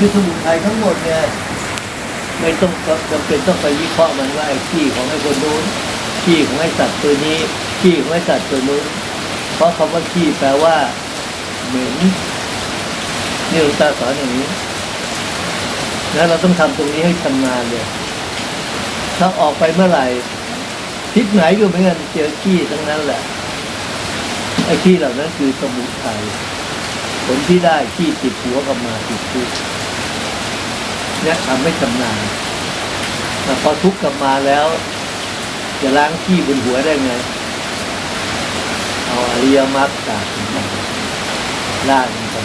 คือสมุทัยทั้งหมดเนี่ยไม่ต้องจำเป็นต้องไปวิเคราะห์มันว่าไอ้ขี้ของไอ้คนนู้นขี้ของไอ้สัตว์ตัวนี้ขี้ของไอ้สัตว์ตัวนู้นเพราะคำว่าขี้แปลว่าเหม็นนี่หลวงตาสอนอย่างนี้แล้วเราต้องทำตรงนี้ให้ชำนาญเลยถ้าออกไปเมื่อไหร่ทิศไหนก็เหมือนกันเจอขี้ทั้งนั้นแหละไอ้ขี้เหล่านั้นคือสมุทัยผลที่ได้ขี้ติดหัวกลับมาติดทุก เนี่ยทำไม่ชำนาญแต่พอทุกข์กลับมาแล้ว จะล้างขี้บนหัวได้ไง เอาอริยมรรคตากขึ้าล่างมันไป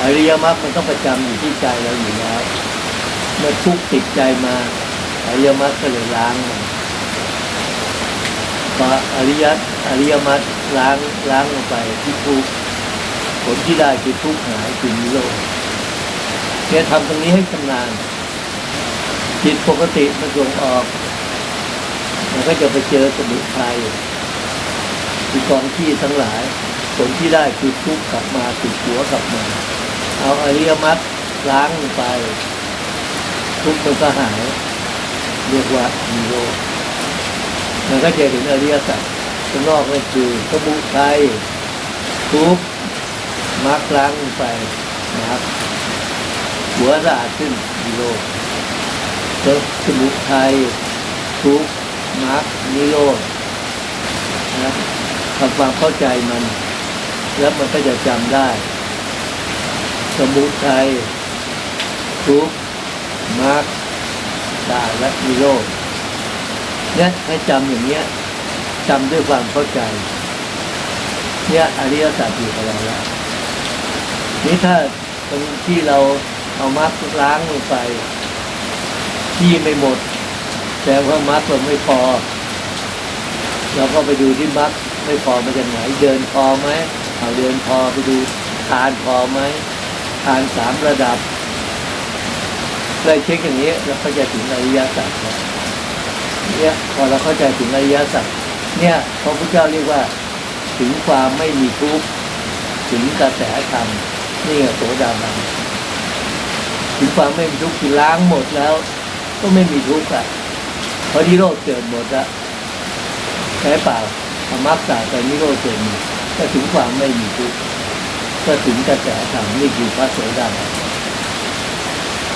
อริยมรรคมันต้องประจำอยู่ที่ใจเราอยู่แล้วเมื่อทุกข์ติดใจมาอริยมรรคก็เลยล้างมันพออริยอริยมรรคล้างล้างลงไปที่ทุกข์ผลที่ได้คือทุกข์หายคือนิโรธ เนี่ยทำตรงนี้ให้ชำนาญจิตปกติมันส่งออกมันก็จะไปเจอสมุทัยคือกองที่ทั้งหลาย ผลที่ได้คือทุกข์กลับมาติดหัวกลับมาเอาอริยมรรคล้างไป ทุกข์มันก็หาย เรียกว่านิโรธมันก็จะเห็นอริยสัจข้างนอกก็คือสมุทัยทุกข์มรรคล้างลงไปนะครับ หัวสะอาดขึ้นนิโรธสมุทัยทุกมรรคนิโรธนะทำความเข้าใจมัน แล้วมันก็จะจำได้ สมุทัยทุกมรรคตาและนิโรธเนี่ยให้จำอย่างเนี้ยจำด้วยความเข้าใจ เนี่ยอริยสัจอยู่กับเราแล้วนี่ถ้าตรงที่เรา เอามรรคล้างลงไปที่ไม่หมด แต่ว่ามรรคเราไม่พอ เราก็ไปดูที่มรรคไม่พอมาจากไหนเดินพอไหมเอาเดินพอไปดูทานพอไหมทานสามระดับเลยเช็คอย่างนี้เราก็จะถึงอริยสัจแล้วเนี่ยพอเราเข้าใจถึงอริยสัจเนี่ยพระพุทธเจ้าเรียกว่า ถึงความไม่มีทุกข์ถึงกระแสธรรมนี่ไงโสดาบัน ถึงความไม่มีทุกข์คือล้างหมดแล้ว ก็ไม่มีทุกข์อะเพราะนิโรธเกิดหมดละแค่เปล่าธรรมะศาสตร์แต่นิโรธเกิดหมดก็ถึงความไม่มีทุกข์ก็ถึงกระแสธรรมนี่คือพระโสดาบัน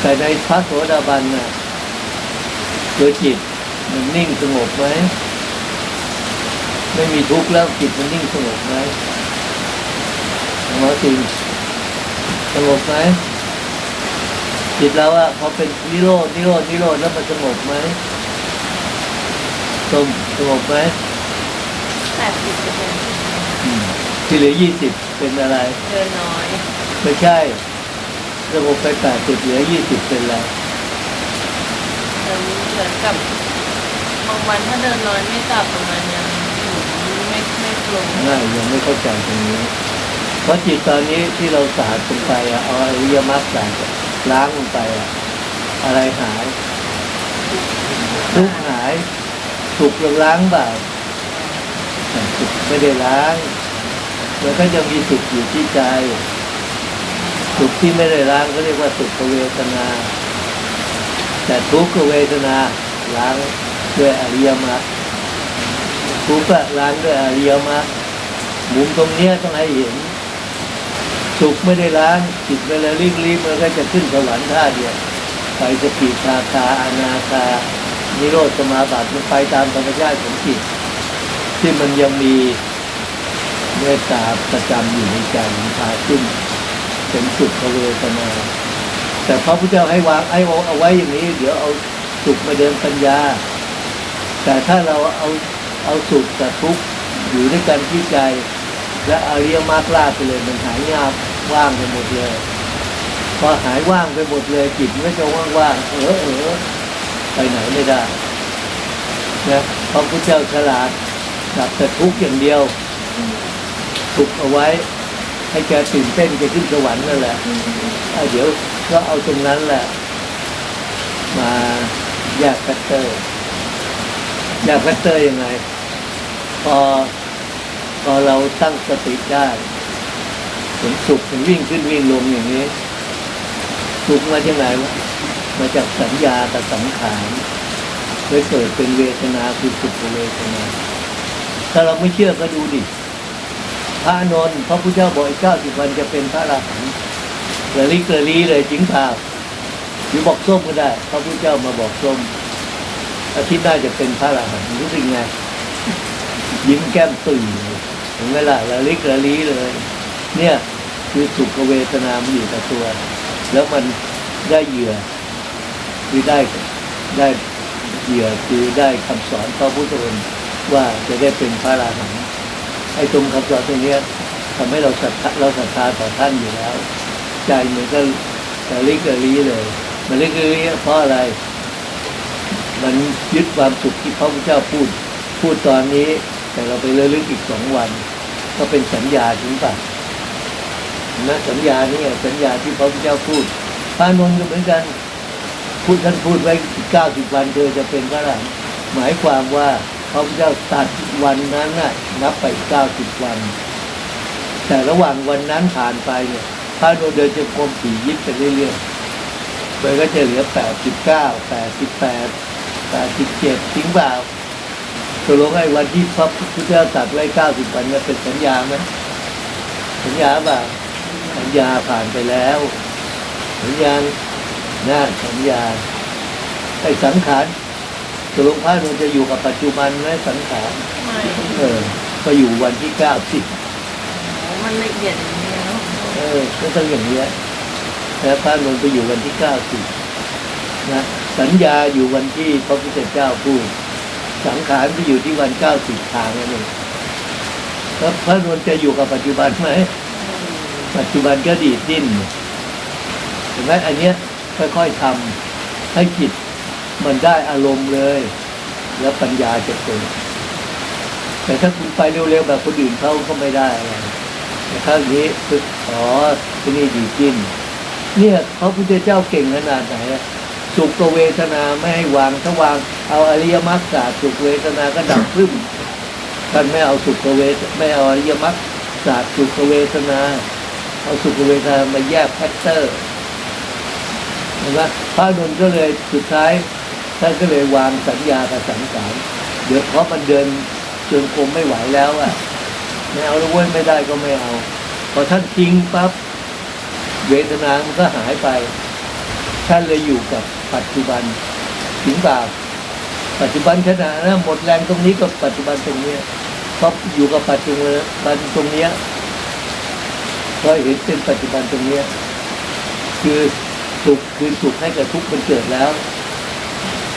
แต่ในพระโสดาบันน่ะโดยจิตมันนิ่งสงบไหมไม่มีทุกข์แล้วจิตมันนิ่งสงบไหมหมอจริงสงบไหม จิตเราอะพอเป็นนิโรดนิโรดนิโรดแล้วมันสงบไหมสงสงบไหมแปดสิบเปอร์เซ็นต์อืมที่เหลือยี่สิบเป็นอะไรเดินน้อย ไม่ใช่สงบไปแปดสิบเหลือยี่สิบเป็นอะไรเดินเหมือนกับบางวันถ้าเดินน้อยไม่กลับประมาณยังอยู่ไม่ไม่ลงง่ายยังไม่เข้าใจตรงนี้ เพราะจิตตอนนี้ที่เราสาดลงไปอะเอาอริยมรรคสาด ล้างลงไปอะอะไรหาย ทุกข์หายสุขเราล้างเปล่าสุขไม่ได้ล้างมันก็ยังมีสุขอยู่ที่ใจ สุขที่ไม่ได้ล้างก็เรียกว่าสุขเวทนา แต่ทุกขเวทนาล้างด้วยอริยมรรคทุกข์ล้างด้วยอริยมรรคหมุมตรงเนี้ยต้องให้เห็น สุขไม่ได้ล้างจิตเวลารีบรีบมันก็จะขึ้นสวรรค์ท่าเดียวไปสกิทาคาอนาคานิโรธสมาบัติมันไปตามธรรมชาติของจิตที่มันยังมีเมตตาประจำอยู่ในใจมันพาขึ้นเป็นสุขเวทนาแต่พระพุทธเจ้าให้วางให้เอาไว้อย่างนี้ เดี๋ยวเอาสุขมาเดินปัญญา แต่ถ้าเราเอาเอาสุขกับทุกข์อยู่ด้วยกันที่ใจ และอริยมรรคลาไปเลยมันหายงาบ ว่างไปหมดเลย พอหายว่างไปหมดเลยจิตไมันก็จะว่างเออเออไปไหนไม่ได้นะพระพุทธเจ้าฉลาดดับแต่ทุกข์อย่างเดียวทุกเอาไว้ ให้แกตื่นเต้นแกขึ้นสวรรค์นั่นแหละอะเดี๋ยวก็เอาตรงนั้นแหละ มาแยกแฟกเตอร์แยกแฟกเตอร์ยังไง พอพอเราตั้งสติได้ เห็นสุขเห็นวิ่งขึ้นวิ่งลงอย่างนี้ สุขมาจากไหนวะมาจากสัญญากับสังขารเลยเกิดเป็นเวทนาคือสุขเวทนา ถ้าเราไม่เชื่อก็ดูดิพระอนนท์พระพุทธเจ้าบอกอีกเก้าสิบวันจะเป็นพระอรหันต์ระลิกระลีเลยจริงเปล่าหรือบอกส้มก็ได้ พระพุทธเจ้ามาบอกส้ม อาทิตย์หน้าจะเป็นพระอรหันต์รู้สึกไงยิ้มแก้มตุ่ยเห็นไหมล่ะระลิกระลีเลย เนี่ย คือสุขเวทนามันอยู่กับตัว แล้วมันได้เหยื่อคือได้ได้เหยื่อคือได้คำสอนพระพุทธองค์ว่าจะได้เป็นพระอรหันต์ไอ้ตรงคำสอนตรงนี้ยทำให้เราศรัทธาเราศรัทธาต่อท่านอยู่แล้ว ใจมันก็ระลิกระลีเลยมันระลิกระลีเพราะอะไร มันยึดความสุขที่พระพุทธเจ้าพูด พูดตอนนี้ แต่เราไปเลื่อนอีกสองวัน ก็เป็นสัญญาจริงป่ะ นะสัญญานี่สัญญาที่พระพุทธเจ้าพูดพระอานนท์ก็เหมือนกันพูดท่านพูดไว้เก้าสิบวันเธอจะเป็นพระอรหันต์หมายความว่าพระพุทธเจ้าตัดวันนั้นน่ะนับไปเก้าสิบวัน แต่ระหว่างวันนั้นผ่านไปเนี่ยพระอานนท์เดินจะกรมสี่ยิบไปเรื่อยๆมันก็จะเหลือแปดสิบเก้าแปดสิบแปดแปดสิบเจ็ดจริงเปล่าตกลงไอ้วันที่พระพุทธเจ้าตัดไว้เก้าสิบวันเนี่ยเป็นสัญญาไหมสัญญาเปล่า ญญาผ่านไปแล้วสัญญาน่าสัญญาไอ้สังขารตกลงพระนนท์จะอยู่กับปัจจุบันไหมสังขารไม่เออ ก็อยู่วันที่เก้าสิบโอ้มันละเอียดอย่างนี้เนาะเออก็ต้องอย่างนี้ยแล้วพระนนท์ไปอยู่วันที่เก้าสิบนะสัญญาอยู่วันที่พระพุทธเจ้าพูดสังขารไปอยู่ที่วันเก้าสิบทางนั่นเองแล้วพระนนท์จะอยู่กับปัจจุบันไหม ปัจจุบันก็ดีดดิ้นเห็นไหมอันเนี้ยค่อยๆทำให้จิตมันได้อารมณ์เลย แล้วปัญญาจะเกิดแต่ถ้าคุณไปเร็วๆแบบคนอื่นเขาก็ไม่ได้อะไรแต่ถ้าอย่างนี้คืออ๋อที่นี่ดีดดิ้นเนี่ยพระพุทธเจ้าเก่งขนาดไหนสุขเวทนาไม่ให้วางถ้าวาง เอาอริยมรรคศาสตร์สุขเวทนาก็ดับพึ่มท่านไม่เอาสุขเวทไม่เอาอริยมรรคศาสตร์สุขเวทนา เอาสุขเวทนามาแยกแฟกเตอร์เห็นไหมพระนุนก็เลยสุดท้ายท่านก็เลยวางสัญญากับสังขารเดี๋ยวเพราะมันเดินจนคมไม่ไหวแล้วอะไม่เอาแล้วเว้ยไม่ได้ก็ไม่เอา พอท่านทิ้งปั๊บเวทนามันก็หายไป ท่านเลยอยู่กับปัจจุบันถึงบาปปัจจุบันขณะนะหมดแรงตรงนี้กับปัจจุบันตรงเนี้ยเพราะอยู่กับปัจจุบันตรงเนี้ย เพราะเห็นเป็นปัจจุบันตรงนี้คือสุขคือสุขให้กับทุกข์มันเกิดแล้ว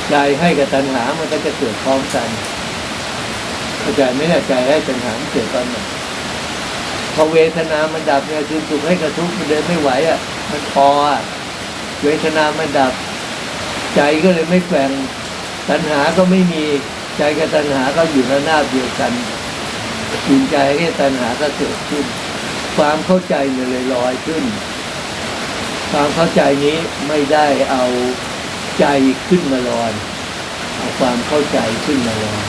ใจให้กับตัณหามันก็จะเกิดพร้อมกันเข้าใจไหมเนี่ใจให้ตัณหามันเกิดตอนไหนพอเวทนามันดับเนี่ยคือสุขให้กับทุกข์มันเดินไม่ไหวอะ มันพออะเวทนามันดับ ใจก็เลยไม่แฝงตัณหาก็ไม่มีใจกับตัณหาก็อยู่ในหน้าบเดียวกันจิตใจให้ตัณหาก็เกิดขึ้น ความเข้าใจเนี่ยเลยลอยขึ้น ความเข้าใจนี้ไม่ได้เอาใจขึ้นมาลอย เอาความเข้าใจขึ้นมาลอย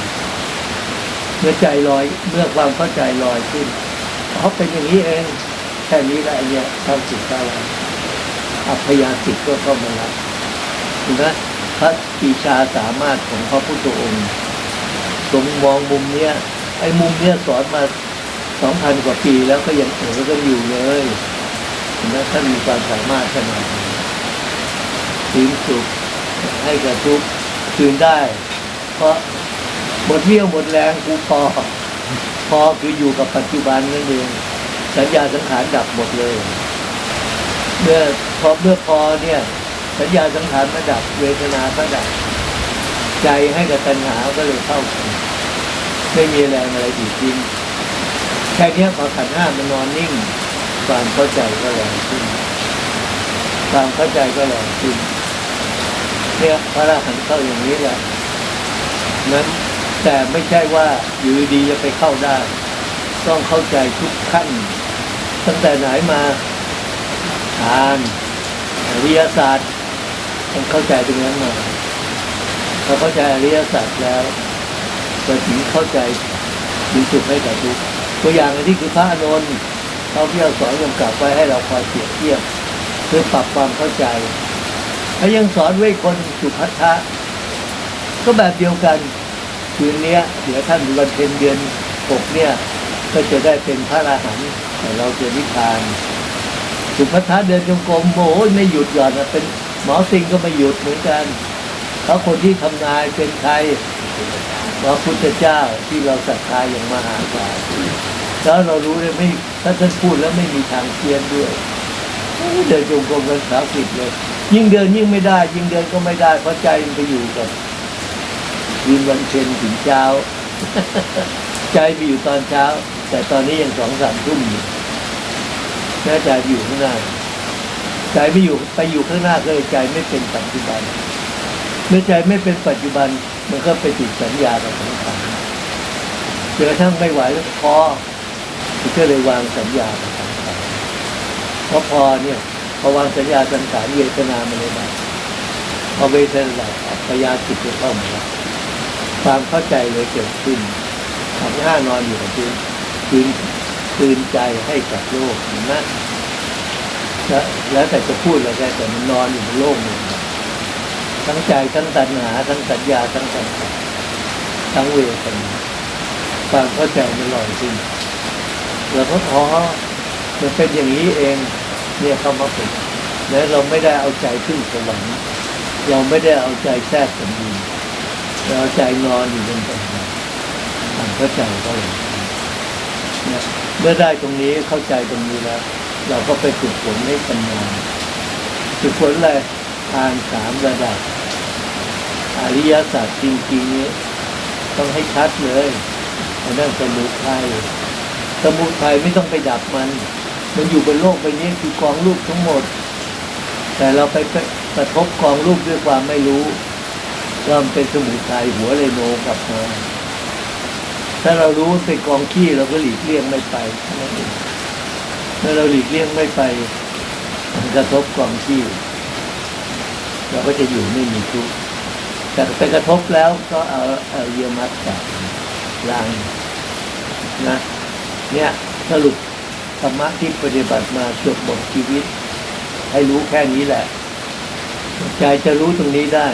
เมื่อใจลอยเมื่อความเข้าใจลอยขึ้นเพราะเป็นอย่างนี้เองแค่นี้แหละเนี่ยเข้าสิทธิ์เข้แล้วอัพยาสิทธิ์ก็เข้ามาแล้วนไหมพระปีชาสามารถของพระพุทธองค์ทรงมองมุมเนี้ยไอ้มุมเนี้ยสอนมา สองพันกว่าปีแล้วก็ยังเออก็อยู่เลยเห็นไหมท่านมีความสามารถขนาดนี้ทิ้งสุขให้กับทุกข์คืนได้ เพราะหมดเรี่ยวหมดแรงกูพอ พอคืออยู่กับปัจจุบันนั่นเองสัญญาสังขารดับหมดเลยเมื่อพอเมื่อพอเนี่ย สัญญาสังขารมาดับเวทนาก็ดับ ใจให้กับตัณหาก็เลยเข้า ไม่มีแรงอะไรดีจริง แค่เนี้ยพอขันห้ามันนอนนิ่ง ความเข้าใจก็แรงขึ้น ความเข้าใจก็แรงขึ้นเนี่ยพระอรหันเข้าอย่างนี้แหละนั้นแต่ไม่ใช่ว่าอยู่ดีจะไปเข้าได้ ต้องเข้าใจทุกขั้น ตั้งแต่ไหนมาอ่านอริยศาสตร์ต้องเข้าใจตรงนั้นมาพอเข้าใจอริยศาสตร์แล้วจะถึงเข้าใจถึงสุขให้กับทุกข์ ตัวอย่างอันนี้คือพระอานนท์เขาที่เราสอนกำกับไว้ให้เราคอยเปรียบเทียบเพื่อปรับความเข้าใจ แล้วยังสอนเวทคนสุภัททะก็แบบเดียวกันคืนเนี้ยเดี๋ยวท่านวันเพ็ญเดือนหกเนี่ย ก็จะได้เป็นพระอราหันต์แต่เราจะนิพพาน สุภัททะเดินจงกรมโอ้ยไม่หยุดหย่อนนะเป็นหมอสิงก็ไม่หยุดเหมือนกันเพราะคนที่ทำนายเป็นใครพระพุทธเจ้าที่เราศรัทธาอย่างมหาศาล แล้วเรารู้เลยไม่ถ้าท่านพูดแล้วไม่มีทางเพี้ยนด้วยเดินจงกรมกันสาวสิบเลย ยิ่งเดินยิ่งไม่ได้ ยิ่งเดินก็ไม่ได้เพราะใจมันไปอยู่กับยืนวันเพ็ญถึงเช้า ใจไปอยู่ตอนเช้า แต่ตอนนี้ยังสองสามทุ่มอยู่แม้ใจอยู่ข้างหน้า ใจไม่อยู่ไปอยู่ข้างหน้าก็เลยใจไม่เป็นปัจจุบันเมื่อใจไม่เป็นปัจจุบันมันก็ไปติดสัญญากับสังขารจนกระทั่งไม่ไหวแล้วพอ มันก็เลยวางสัญญาสังขารเพราะพอเนี่ยพอวางสัญญาสังขารเวทนามันเลยดับพอเวทนาดับอัปปยาจิตจะเข้ามาแล้วความเข้าใจเลยเกิดขึ้นทำห้านอนอยู่กับพื้นพื้นตื่นใจให้กับโลกเห็นแล้วแต่จะพูดอะไรแต่มันนอนอยู่บนโลกหนึ่งทั้งใจทั้งตัณหาทั้งสัญญาทั้งสังขารทั้งเวทนาความเข้าใจมันลอยขึ้น แล้วก็อ๋อมันเป็นอย่างนี้เอง เนี่ยเข้ามาฝึกแล้วเราไม่ได้เอาใจขึ้นสวรรค์เราไม่ได้เอาใจแทรกสมบูรณ์เราเอาใจนอนอยู่บนต้นไม้ความเข้าใจก็เลยเนี่ยเมื่อได้ตรงนี้เข้าใจตรงนี้แล้ว เราก็ไปฝึกฝนให้ชำนาฝึกฝนอะไรทานสามระดับอริยสัจจริงๆนี้ต้องให้ชัดเลยเอานั่นสมุทัย สมุทัยไม่ต้องไปดับมัน มันอยู่บนโลกใบนี้คือกองรูปทั้งหมด แต่เราไปกระทบกองรูปด้วยความไม่รู้ว่ามันเป็นสมุทัยหัวเลยโนกลับมาถ้าเรารู้ว่าเป็นกองขี้เราก็หลีกเลี่ยงไม่ไปเท่าเองเมื่อเราหลีกเลี่ยงไม่ไป มันกระทบกองขี้เราก็จะอยู่ไม่มีทุกข์แต่ไปกระทบแล้วก็เอาเอาเยยมัดจับล้างนะ เนี่ยสรุปธรรมะที่ปฏิบัติมาจบหมดชีวิต ให้รู้แค่นี้แหละ ใจจะรู้ตรงนี้ได้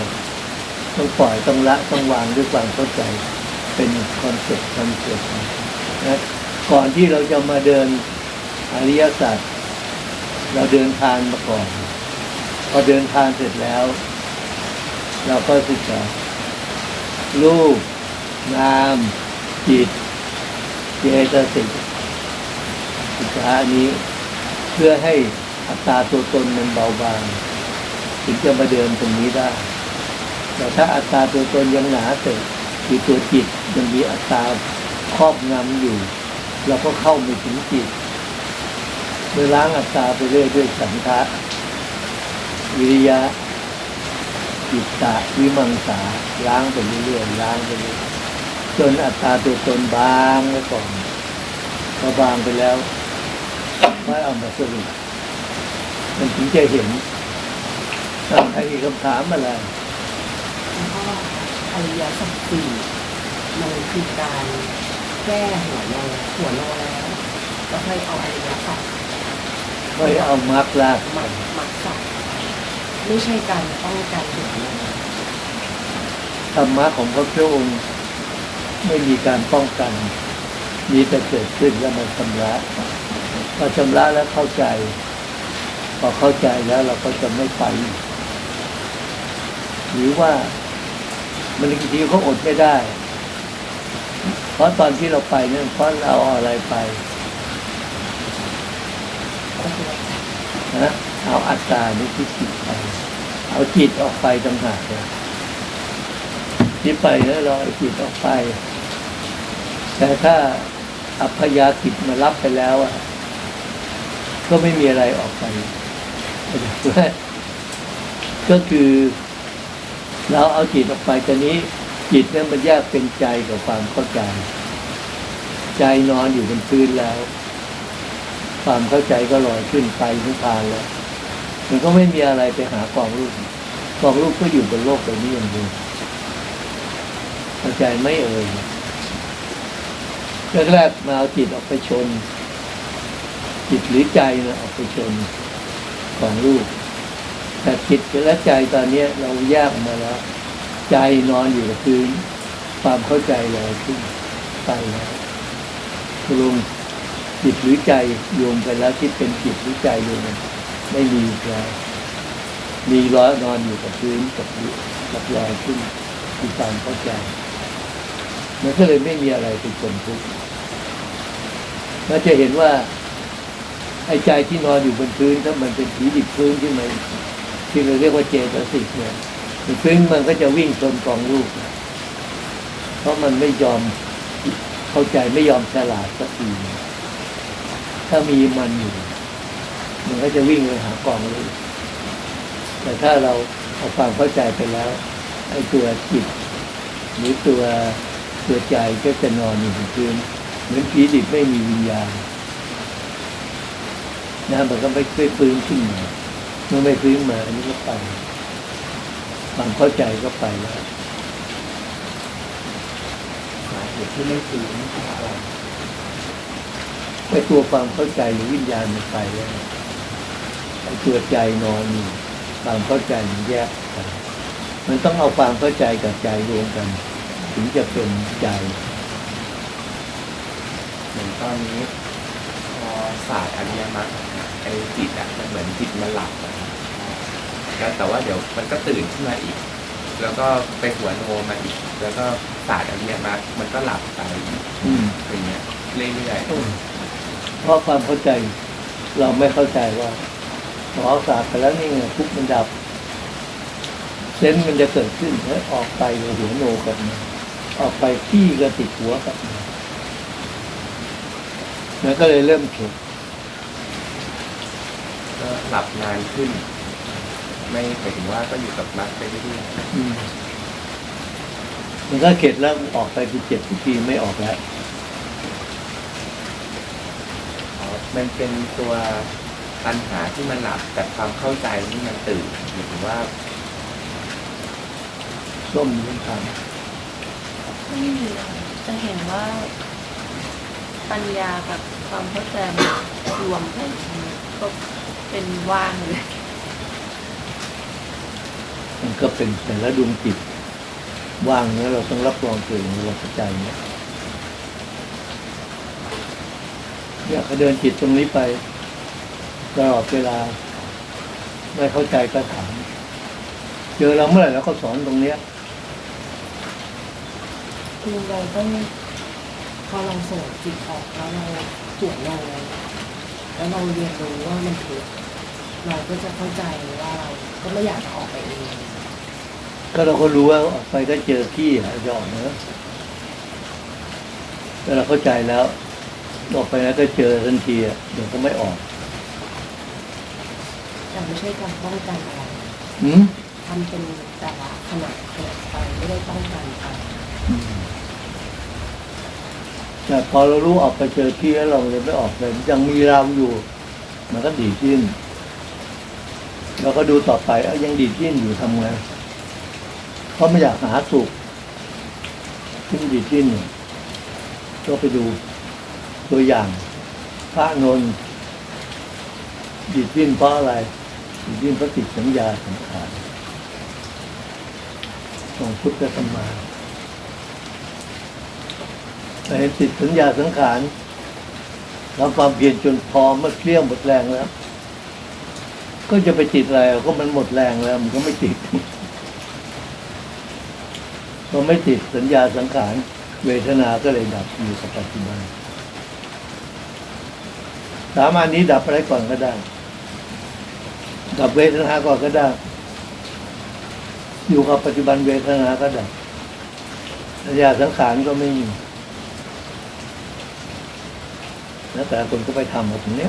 ต้องปล่อยต้องละต้องวางด้วยความเข้าใจเป็นคอนเซ็ปต์คอนเซ็ปต์นะก่อนที่เราจะมาเดินอริยสัจเราเดินทางมาก่อน พอเดินทางเสร็จแล้ว เราก็ศึกษารูปนามจิต เจตสิกศึกษาอันนี้ เพื่อให้อัตราตัวตนมันเบาบางถึงจะมาเดินตรงนี้ได้ แต่ถ้าอัตราตัวตนยังหนาเติบคือตัวจิตมันมีอัตราครอบงำอยู่ เราก็เข้าไม่ถึงจิตโดยล้างอัตราไปเรื่อยด้วยสันทะวิริยะจิตตะวิมังสาล้างไปเรื่อยๆล้างไปเรื่อย จนอัตราตัวตนบางไว้ก่อนพอบางไปแล้วไม่เอามาสรุปมันถึงจะเห็นถ้าใครมีคำถามอะไรแล้วก็อริยสัจสี่มันคือการแก้หัวโลหัวโลแล้วก็ให้เอาอริยสัจไม่เอามาร์กลากหมักหมักสัจไม่ใช่การป้องกันหัวโลธรรมะของพระพุทธองค์ ไม่มีการป้องกัน มีแต่เกิดขึ้นแล้วมันชำระพอชำระแล้วเข้าใจ พอเข้าใจแล้วเราก็จะไม่ไป หรือว่ามันบางทีเขาอดไม่ได้ เพราะตอนที่เราไปเนี่ยเพราะเราเอาอะไรไปนะเอาอัตตานี่ที่จิตไป เอาจิตออกไปต่างหากเลยจิตไปแล้วเราเอาจิตออกไป แต่ถ้าอัพยาจิตมารับไปแล้วอะ ก็ไม่มีอะไรออกไปก็คือเราเอาจิตออกไปตอนนี้ จิตเนี่ยมันแยกเป็นใจกับความเข้าใจ ใจนอนอยู่บนพื้นแล้ว ความเข้าใจก็ลอยขึ้นไปนิพพานแล้ว มันก็ไม่มีอะไรไปหากองรูปกองรูปก็อยู่บนโลกใบนี้อย่างเดียวเข้าใจไม่เอ่ย แรกๆมาเอาจิตออกไปชน จิตหรือใจนะออกไปชนพสองรูปแต่จิตและใจตอนนี้เราแยกมาแล้ว ใจนอนอยู่กับพื้น ความเข้าใจลอยขึ้นไปแล้วตกลงจิตหรือใจโยมไปแล้วที่เป็นจิตหรือใจโยมไม่มีอีกแล้วมีร้อยนอนอยู่กับพื้นกับกับลอยขึ้นมีความเข้าใจมันก็เลยไม่มีอะไรเป็นคนทุกข์ เราจะเห็นว่า ไอ้ใจที่นอนอยู่บนพื้นถ้ามันเป็นผีดิบพื้นที่มันที่เราเรียกว่าเจตสิกเนี่ยพื้นมันก็จะวิ่งชนกองลูก เพราะมันไม่ยอมเข้าใจไม่ยอมฉลาดสักทีถ้ามีมันอยู่มันก็จะวิ่งไปหากองลูกแต่ถ้าเราเอาความเข้าใจไปแล้วไอ้ตัวจิตหรือตัวตัวใจก็จะนอนอยู่บนพื้น มือนผีดิบไม่มีวิญญาณนะมันก็ไม่ค่อยฟื้นขึ้นมาเมื่อไม่ฟื้นมาอันนี้ก็ไปความเข้าใจก็ไปแล้วสาเหตุที่ไม่ฟื้นเพราะอะไรไอ้ตัวความเข้าใจหรือวิญญาณมันไปแล้วไอ้ตัวใจนอนอยู่ความเข้าใจมันแยกกันมันต้องเอาความเข้าใจกับใจรวมกัน ถึงจะเป็นใจเหมือน ตอนนี้พอศาสตร์อริยมรรคอะไอ้จิตอะมันเหมือนจิตมันหลับอะแล้วแต่ว่าเดี๋ยวมันก็ตื่นขึ้นมาอีก แล้วก็ไปหัวโนมาอีก แล้วก็ศาสตร์อริยมรรคมันก็หลับไปอีกอืม อย่างเงี้ยเรื่อยเพราะความเข้าใจเราไม่เข้าใจว่าหมอศาสตร์ไปแล้วนี่ไงทุกข์มันดับเซนส์มันจะเกิดขึ้นแล้วออกไปเลยหัวโนกลับมาออกไปที่ก็ติดหัวกลับ มามันก็เลยเริ่มเข็ดๆก็หลับนานขึ้น ไม่หมายถึงว่าก็อยู่กับมรรคไปเรื่อยอืมมันก็เข็ดแล้วออกไปคือเจ็บทุกทีไม่ออกแล้ว ๆอ๋อมันเป็นตัวปัญหาที่มันหลับแต่ความเข้าใจที่มันตื่นหมายถึงว่าส้มยังทไม่มีอะจะเห็นว่า ปัญญากับ ความเข้าใจมันรวมกันก็เป็นว่างเลยำมันก็เป็นแต่ละดวงจิตว่างแล้วเราต้องรับรองตัวเองเราเข้าใจเนี่ยอยากจะเดินจิตตรงนี้ไปตลอดเวลา ไม่เข้าใจก็ถาม เจอเราเมื่อไหร่เราก็สอนตรงเนี้ยคือเราต้องพอเราส่งจิตออกแล้วเราตรวจเราแล้วเราเรียนรู้ว่ามันถูกเราก็จะเข้าใจว่าเราก็ไม่อยากจะออกไปเองก็เราก็รู้ว่าออกไปก็เจอขี้หายออกเนอะแต่เราเข้าใจแล้ว ออกไปแล้วก็เจอทันทีอะเดี๋ยวก็ไม่ออกแต่ไม่ใช่การป้องกันอะไรอืมทำเป็นแต่ละขณะขณะไปไม่ได้ป้องกันไป แต่พอเรารู้ออกไปเจอขี้แล้วเราเลยไม่ออกเลยยังมีเราอยู่ มันก็ดีขึ้นเราก็ดูต่อไปเอายังดีขึ้นอยู่ทำไงเพราะไม่อยากหาสุขที่ดีขึ้นก็ไปดูตัวอย่างพระนนท์ดีขึ้นเพราะอะไรดีขึ้นเพราะติดสัญญาสังขารของพุทธธรรมา แต่เห็นติดสัญญาสังขารทำความเพียรจนพอเมื่อเคลี้ยงหมดแรงแล้ว ก็จะไปติดอะไรก็มันหมดแรงแล้ว มันก็ไม่ติดพอไม่ติดสัญญาสังขาร เวทนาก็เลยดับอยู่กับปัจจุบันสามอันนี้ดับอะไรก่อนก็ได้ ดับเวทนาก่อนก็ได้ อยู่กับปัจจุบันเวทนาก็ดับสัญญาสังขารก็ไม่มี แล้วแต่คนก็ไปทำแบบนี้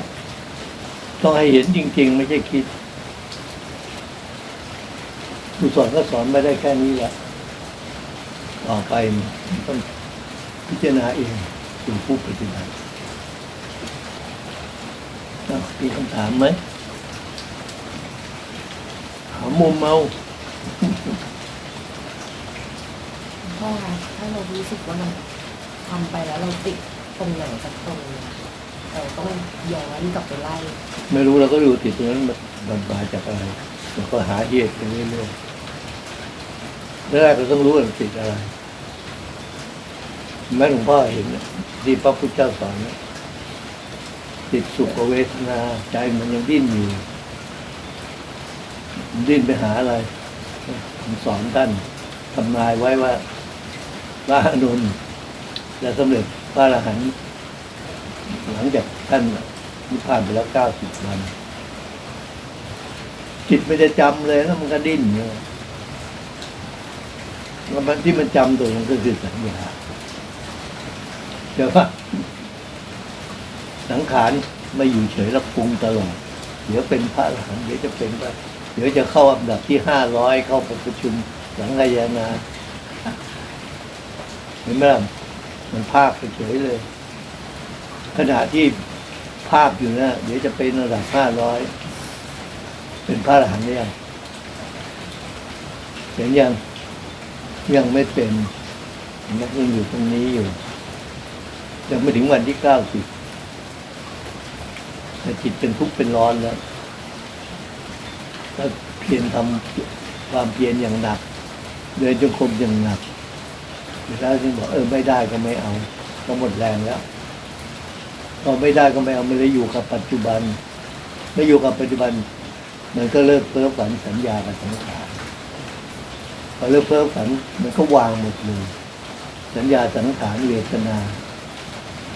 ต้องให้เห็นจริง ๆ ไม่ใช่คิดครูสอนก็สอนไม่ได้แค่นี้แหละต่อไปต้องพิจารณาเองเป็นผู้ปฏิบัติอ้าวมีคำถามไหมหามุมเมาพ่อคะถ้าเรารู้สึกว่ามันทำไปแล้วเราติดตรงไหนสักตรงหนึ่ง เราต้องย้อนกลับไปไล่ ไม่รู้เราก็ดูติดตรงนั้นมันมันมาจากอะไรเราก็หาเหตุไปเรื่อยๆแรกเราต้องรู้ว่ามันติดอะไรแม่หลวงพ่อเห็นที่พระพุทธเจ้าสอนนะติดสุขเวทนาใจมันยังดิ้นอยู่ดิ้นไปหาอะไรผมสอนท่านทำนายไว้ว่าพระอนุนจะสำเร็จพระอรหันต์ หลังจากท่านนิพพานไปแล้วเก้าสิบวัน จิตไม่ได้จำเลยแล้วมันก็ดิ้นเนี่ยแล้วมันที่มันจำตัวมันก็คือสัญญาเดี๋ยวว่าสังขารไม่อยู่เฉยแล้วปรุงตลอดเดี๋ยวเป็นพระอรหันเดี๋ยวจะเป็นพระเดี๋ยวจะเข้าอันดับที่ห้าร้อยเข้าประชุมหลังกายนาเห็นไหมล่ะมันภาคเฉยเลย ขณะที่ภาคอยู่นะเดี๋ยวจะเป็นระดับห้าร้อยเป็นพระอรหันต์หรือยังเห็นยังยังไม่เป็นนักยังอยู่ตรงนี้อยู่ยังไม่ถึงวันที่เก้าสิบแต่จิตเป็นทุกข์เป็นร้อนแล้วถ้าเพียรทำความเพียรอย่างหนักเดินจงกรมอย่างหนักแล้วจึงบอกเออไม่ได้ก็ไม่เอาก็หมดแรงแล้ว พอไม่ได้ก็ไม่เอาไม่ได้อยู่กับปัจจุบัน ไม่อยู่กับปัจจุบัน มันก็เลิกเพ้อฝันสัญญากับสังขารพอเลิกเพ้อฝันมันก็วางหมดเลยสัญญาสังขารเวทนา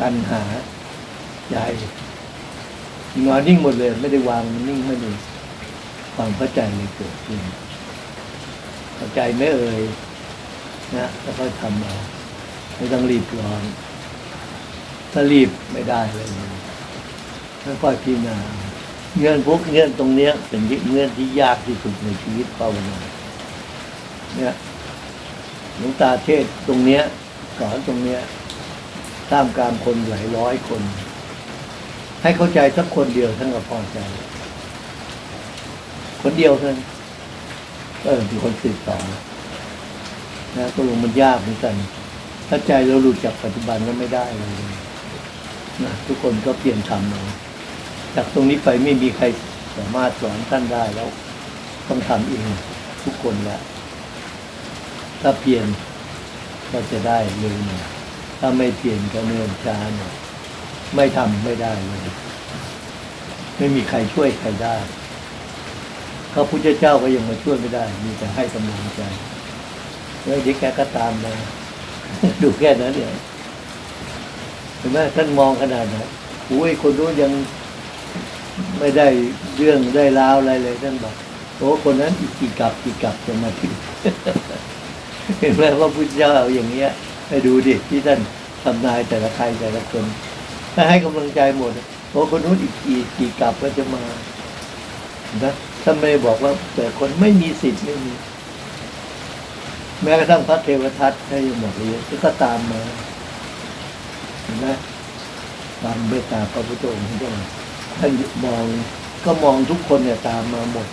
ตัณหาใจนอนนิ่งหมดเลย ไม่ได้วางมันนิ่งไม่มีความเข้าใจเลยเกิดขึ้นเข้าใจไหมเอ่ยนะแล้วก็ทำเอาไม่ต้องรีบร้อน ถ้ารีบไม่ได้เลยค่อยๆพิจารณาเงื่อนพวกเงื่อนตรงเนี้ย เป็นเงื่อนที่ยากที่สุดในชีวิตภาวนาเนี่ยหลวงตาเทศตรงเนี้ยสอนตรงเนี้ยท่ามกลางคนหลายร้อยคน ให้เข้าใจสักคนเดียวท่านก็พอใจ คนเดียวท่านั้นเออเป็นคนสืบต่อนะตกลงมันยากเหมือนกัน ถ้าใจเราหลุดจากปัจจุบันก็ไม่ได้เลย นะทุกคนก็เปลี่ยนทำเอาจากตรงนี้ไปไม่มีใครสามารถสอนท่านได้แล้ว ต้องทำเองทุกคนแหละถ้าเพียรก็จะได้เร็วหน่อยถ้าไม่เพียรก็เนื่นช้าหน่อยไม่ทำไม่ได้เลยไม่มีใครช่วยใครได้พระพุทธเจ้าก็ยังมาช่วยไม่ได้ มีแต่ให้กำลังใจแล้วเดี๋ยวแกก็ตามมาดูแค่นั้นเนี่ย เห็นไหมท่านมองขนาดไหนโอ้ยคนนู้นยังไม่ได้เรื่องได้ราวอะไรเลยท่านบอกโอ้คนนั้นอีกกี่กับกี่กับจะมาถึงเห็นไหมว่าพุทธเจ้าเอาอย่างเงี้ยไปดูดิที่ท่านทำนายแต่ละใครแต่ละคนถ้าให้กำลังใจหมดโอ้คนนู้นอีกกี่กี่กับก็จะมานะท่านไม่ได้บอกว่าแต่คนไม่มีสิทธิ์ไม่มีแม้กระทั่งพระเทวทัตให้หมดเลยก็ตามมา ห็นไหมตามเมตตาพระพุทธองค์ท่านท่านมองก็มองทุกคนเนี่ยตามมาหมด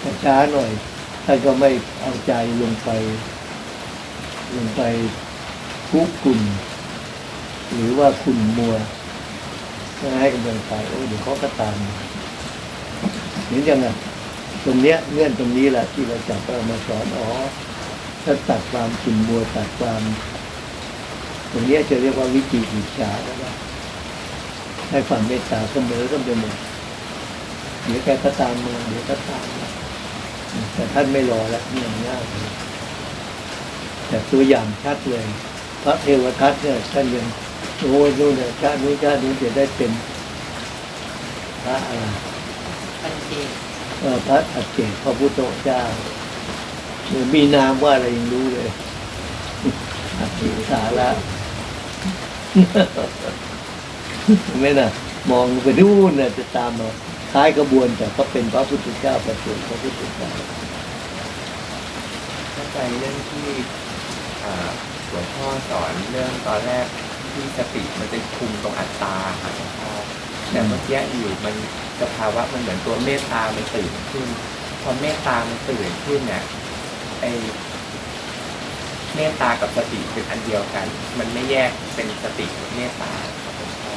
แต่ช้าหน่อยท่านก็ไม่เอาใจลงไป ลงไปคุกคุนหรือว่าคุณมัวไม่ให้กำลังใจโอ้เดี๋ยวเขาก็ตามเห็นยังไงตรงเนี้ยเงื่อนตรงนี้แหละที่เราจับเอามาสอนอ๋อถ้าตัดความขุ่นมัวตัดความ ตรงนี้จะเรียกว่าวิจิกิจฉาก็ได้ให้ความเมตตาเสมอกันไปหมดเดี๋ยวแกก็ตามมาเดี๋ยวก็ตามแต่ท่านไม่รอแล้วนี่ยง่ายเลยแต่ตัวอย่างชัดเลย พระเทวทัตเนี่ยท่านยังโอ้ยนู่นเนี่ยชาตินู้นชาตินู้นจะได้เป็นพระอะไรเจเอ่อพระอัจเจกพระพุทธเจ้ามีนามว่าอะไรยังรู้เลยอัจเจกสาระ ไหมนะมองไปนู่นน่ะจะตามมาท้ายกระบวนแต่ก็เป็นพระพุทธเจ้าประเสริฐพระพุทธเจ้าเข้าใจเรื่องที่อ่าหลวงพ่อสอนเรื่องตอนแรกที่สติมันจะคุมตรงอัตตาค่ะหลวงพ่อแต่เมื่อกี้อยู่มันสภาวะมันเหมือนตัวเมตตามันตื่นขึ้นพอเมตตามันตื่นขึ้นเนี่ยไอ เมตตากับสติเป็นอันเดียวกัน มันไม่แยกเป็นสติกับเมตตาครับหลวงพ่อ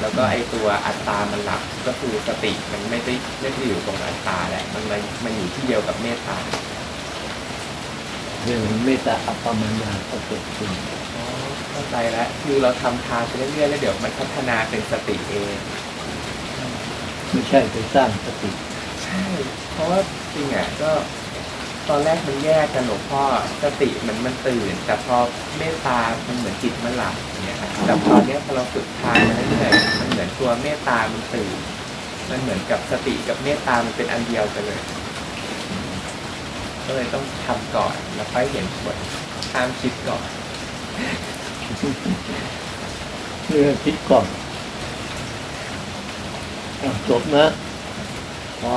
แล้วก็ไอตัวอัตตา มันหลับก็คือสติมันไม่ได้ไม่ได้อยู่ตรงอัตตาแหละ มันมันมันอยู่ที่เดียวกับเมตตาเรื่องเมตตาอัปปมัญญาก็เกิดขึ้นอ๋อเข้าใจแล้วคือเราทำทานไปเรื่อยๆแล้วเดี๋ยวมันพัฒนาเป็นสติเอง ไม่ใช่ไปสร้างสติ ใช่ เพราะว่าจริงอะก็ ตอนแรกมันแยกกันหลวงพ่อสติมันมันตื่น แต่พอเมตตามันเหมือนจิตมันหลับอย่างเงี้ยครับแต่พอเนี้ยพอเราฝึกทานมาเรื่อยๆมันเหมือนตัวเมตตามันตื่น มันเหมือนกับสติกับเมตตามันเป็นอันเดียวกันเลยก็เลยต้องทำก่อนแล้วค่อยเห็นผลห้ามคิดก่อนเรื่องคิดก่อนอะจบนะพอ